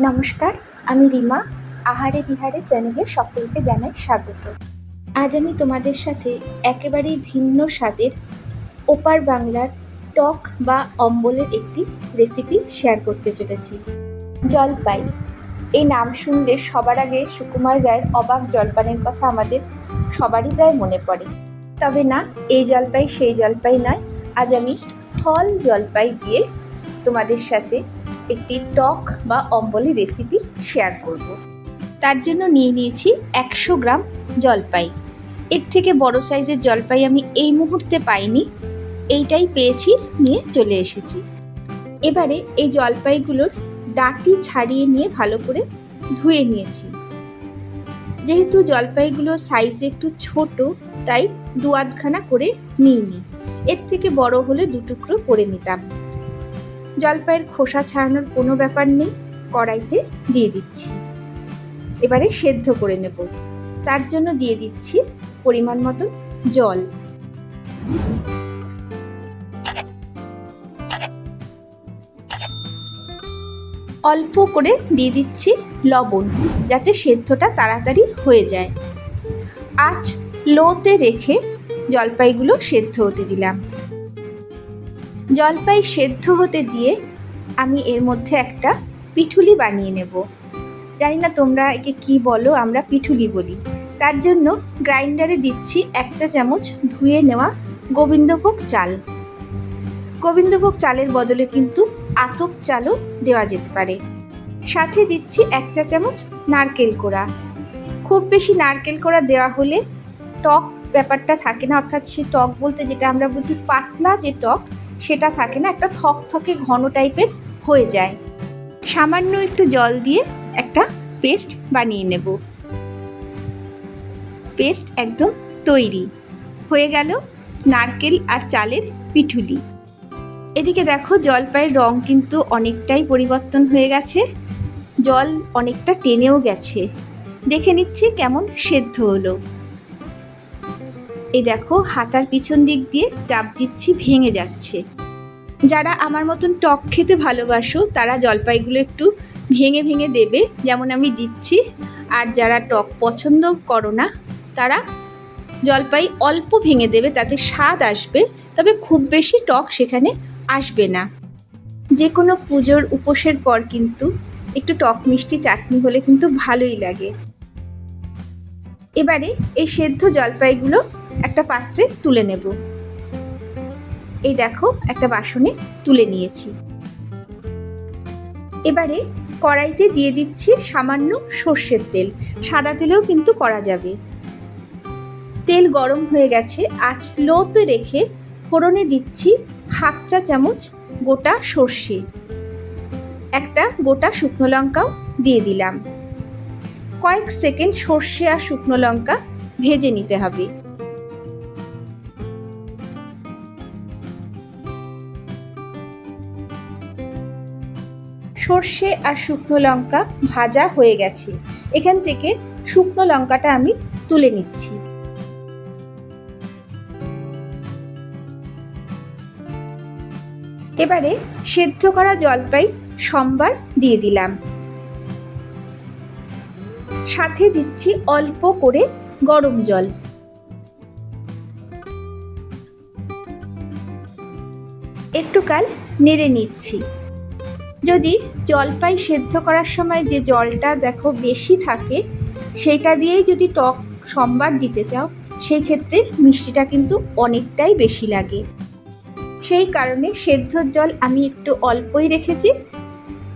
নমস্কার, আমি রিমা। আহারে বিহারে চ্যানেলে সকলকে জানাই স্বাগত। আজ আমি তোমাদের সাথে একেবারেই ভিন্ন স্বাদের ওপার বাংলার টক বা অম্বলের একটি রেসিপি শেয়ার করতে চলেছি। জলপাই। এই নাম শুনলে সবার আগে সুকুমার রায়ের অবাক জলপানের কথা আমাদের সবারই প্রায় মনে পড়ে। তবে না, এই জলপাই সেই জলপাই নয়। আজ আমি ফল জলপাই দিয়ে তোমাদের সাথে একটি টক বা অম্বলি রেসিপি শেয়ার করব। তার জন্য নিয়ে নিয়েছি একশো গ্রাম জলপাই। এর থেকে বড় সাইজের জলপাই আমি এই মুহূর্তে পাইনি। এইটাই পেয়েছি, নিয়ে চলে এসেছি। এবারে এই জলপাইগুলোর ডাঁটি ছাড়িয়ে নিয়ে ভালো করে ধুয়ে নিয়েছি। যেহেতু জলপাইগুলোর সাইজ একটু ছোট, তাই দু আধখানা করে নিইনি। এর থেকে বড় হলে দু টুকরো করে নিতাম। জলপাইয়ের খোসা ছাড়ানোর কোনো ব্যাপার নেই, কড়াইতে দিয়ে দিচ্ছি। এবারে সেদ্ধ করে নেব। তার জন্য দিয়ে দিচ্ছি পরিমাণ মতো জল। অল্প করে দিয়ে দিচ্ছি লবণ, যাতে সেদ্ধটা তাড়াতাড়ি হয়ে যায়। আজ লোতে রেখে জলপাইগুলো সেদ্ধ হতে দিলাম। জলপাই সেদ্ধ হতে দিয়ে আমি এর মধ্যে একটা পিঠুলি বানিয়ে নেব। জানি না তোমরা একে কি বলো, আমরা পিঠুলি বলি। তার জন্য গ্রাইন্ডারে দিচ্ছি এক চা চামচ ধুয়ে নেওয়া গোবিন্দভোগ চাল। গোবিন্দভোগ চালের বদলে কিন্তু আতপ চালও দেওয়া যেতে পারে। সাথে দিচ্ছি এক চা চামচ নারকেল কোড়া। খুব বেশি নারকেল কোড়া দেওয়া হলে টক ব্যাপারটা থাকে না, অর্থাৎ সে টক বলতে যেটা আমরা বুঝি পাতলা যে টক সেটা থাকে না, একটা থকথকে ঘন টাইপের হয়ে যায়। সামান্য একটু জল দিয়ে একটা পেস্ট বানিয়ে নেব। পেস্ট একদম তৈরি। হয়ে গেল নারকেল আর চালের পিঠুলি। এদিকে দেখো জলপাইয়ের রং কিন্তু অনেকটাই পরিবর্তন হয়ে গেছে। জল অনেকটা টেনেও গেছে। দেখে নিচ্ছি কেমন সেদ্ধ হলো। এই দেখো, হাতার পিছন দিক দিয়ে চাপ দিচ্ছি, ভেঙে যাচ্ছে। যারা আমার মতন টক খেতে ভালোবাসো, তারা জলপাইগুলো একটু ভেঙে ভেঙে দেবে, যেমন আমি দিচ্ছি। আর যারা টক পছন্দ করো না, তারা জলপাই অল্প ভেঙে দেবে, তাতে স্বাদ আসবে। তবে খুব বেশি টক সেখানে আসবে না। যে কোনো পুজোর উপোসের পর কিন্তু একটু টক মিষ্টি চাটনি হলে কিন্তু ভালোই লাগে। এবারে এই সেদ্ধ জলপাইগুলো একটা পাত্রে তুলে নেব। এই দেখো, একটা বাসনে তুলে নিয়েছি। এবারে কড়াইতে দিয়ে দিচ্ছি সামান্য সর্ষের তেল। সাদা তেলেও কিন্তু করা যাবে। তেল গরম হয়ে গেছে। আঁচ লোতে রেখে ফোড়নে দিচ্ছি হাফ চা চামচ গোটা সর্ষে। একটা গোটা শুকনো লঙ্কাও দিয়ে দিলাম। কয়েক সেকেন্ড সর্ষে আর শুকনো লঙ্কা ভেজে নিতে হবে। সর্ষে আর শুকনো লঙ্কা ভাজা হয়ে গেছে। এখান থেকে শুকনো লঙ্কাটা আমি তুলে নিচ্ছি। এবারে সেদ্ধ করা জলপাই সম্বার দিয়ে দিলাম। সাথে দিচ্ছি অল্প করে গরম জল। একটু কাল নেড়ে নিচ্ছি। যদি জলপাই সেদ্ধ করার সময় যে জলটা দেখো বেশি থাকে, সেটা দিয়েই যদি টক সম্বার দিতে চাও, সেই ক্ষেত্রে মিষ্টিটা কিন্তু অনেকটাই বেশি লাগে। সেই কারণে সেদ্ধর জল আমি একটু অল্পই রেখেছি,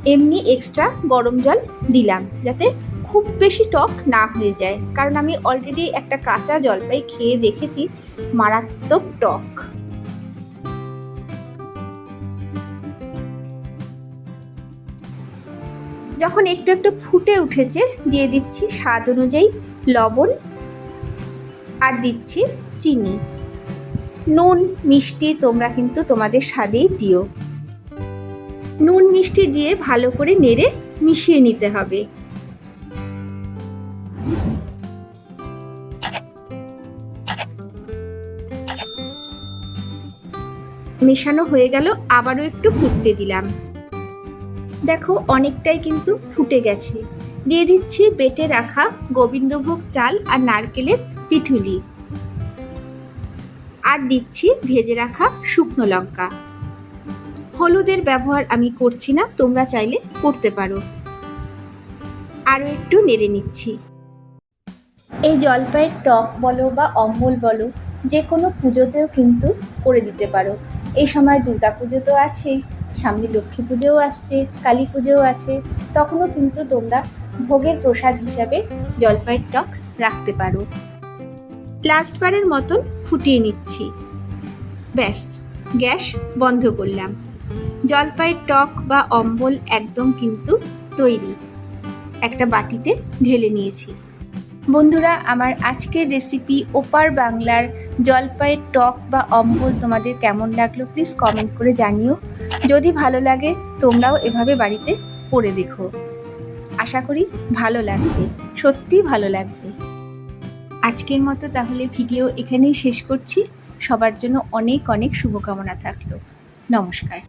এমনি এক্সট্রা গরম জল দিলাম, যাতে খুব বেশি টক না হয়ে যায়। কারণ আমি অলরেডি একটা কাঁচা জলপাই খেয়ে দেখেছি, মারাত্মক টক। যখন একটু একটু ফুটে উঠেছে, দিয়ে দিচ্ছি স্বাদ অনুযায়ী লবণ আর দিচ্ছি চিনি। নুন, মিষ্টি তোমরা কিন্তু তোমাদের স্বাদেই দিও। নুন, মিষ্টি দিয়ে ভালো করে নেড়ে মিশিয়ে নিতে হবে। মেশানো হয়ে গেল, আবারও একটু ফুটতে দিলাম। দেখো, অনেকটাই কিন্তু ফুটে গেছে। দিয়ে দিচ্ছি বেটে রাখা গোবিন্দভোগ চাল আর নারকেলের পিঠুলি। আর দিচ্ছি ভেজে রাখা শুকনো লঙ্কা। হলুদের ব্যবহার আমি করছি না, তোমরা চাইলে করতে পারো। আরও একটু নেড়ে নিচ্ছি। এই জলপাইয়ের টক বলো বা অম্বল বলো, যে কোনো পুজোতেও কিন্তু করে দিতে পারো। এই সময় দুর্গা পুজো তো আছেই। সামনে লক্ষ্মী পুজোও আসছে, কালী পুজোও আছে, তখনও কিন্তু তোমরা ভোগের প্রসাদ হিসাবে জলপাইয়ের টক রাখতে পারো। লাস্টবারের মতন ফুটিয়ে নিচ্ছি। ব্যাস, গ্যাস বন্ধ করলাম। জলপাইয়ের টক বা অম্বল একদম কিন্তু তৈরি। একটা বাটিতে ঢেলে নিয়েছি। বন্ধুরা, আমার আজকের রেসিপি ওপার বাংলার জলপাইয়ের টক বা অম্বল তোমাদের কেমন লাগল প্লিজ কমেন্ট করে জানিও। যদি ভালো লাগে, তোমরাও এভাবে বাড়িতে করে দেখো। আশা করি ভালো লাগবে, সত্যি ভালো লাগবে। আজকের মতো তাহলে ভিডিও এখানেই শেষ করছি। সবার জন্য অনেক অনেক শুভকামনা থাকল। নমস্কার।